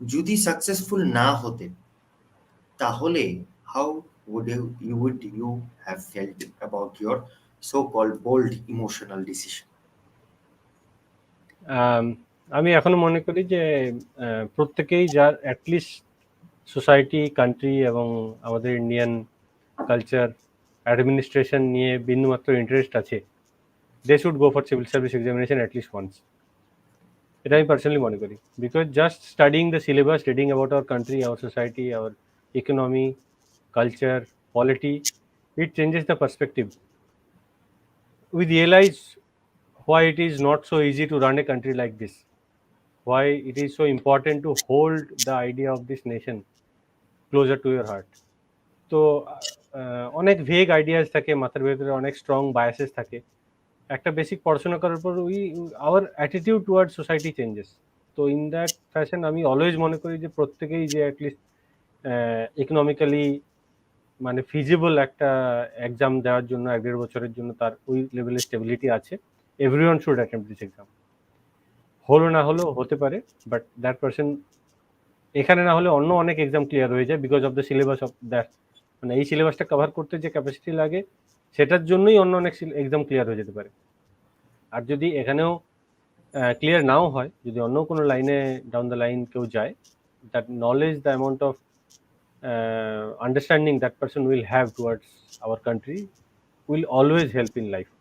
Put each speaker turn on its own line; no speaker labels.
যদি সাকসেসফুল না হতেন তাহলে how would you, you would you have felt about your so-called bold emotional decision?
আমি এখনও মনে করি যে প্রত্যেকেই যার অ্যাটলিস্ট সোসাইটি কান্ট্রি এবং আমাদের ইন্ডিয়ান কালচার অ্যাডমিনিস্ট্রেশন নিয়ে বিন্দুমাত্র ইন্টারেস্ট আছে they should go for civil service examination at least once এটা আমি পার্সোনালি মনে করি because just studying the syllabus reading about our country our society our economy culture polity it changes the perspective we realize why it is not so easy to run a country like this why it is so important to hold the idea of this nation closer to your heart তো আহ, অনেক vague ideas থাকে মাথার ভেতরে অনেক strong biases থাকে একটা basic পড়াশোনা করার পর we our attitude toward society changes তো ইন দ্যাট ফ্যাশন আমি অলওয়েজ মনে করি যে প্রত্যেকেই যে অ্যাটলিস্ট ইকোনমিক্যালি মানে ফিজিবল একটা এক্সাম দেওয়ার জন্য, এক দেড় বছরের জন্য তার ওই লেভেলের স্টেবিলিটি আছে। Every one should attempt this exam হলো না হলেও হতে পারে বাট দ্যাট পার্সন এখানে না হলে অন্য অনেক এক্সাম ক্লিয়ার হয়ে যায় because of the syllabus of that মানে এই সিলেবাসটা কভার করতে যে ক্যাপাসিটি লাগে সেটার জন্যই অন্য অনেক এক্সাম ক্লিয়ার হয়ে যেতে পারে। আর যদি এখানেও ক্লিয়ার নাও হয়, যদি অন্য কোনো লাইনে ডাউন দ্য লাইন কেউ যায় that knowledge the amount of understanding that person will have towards our country will always help in life.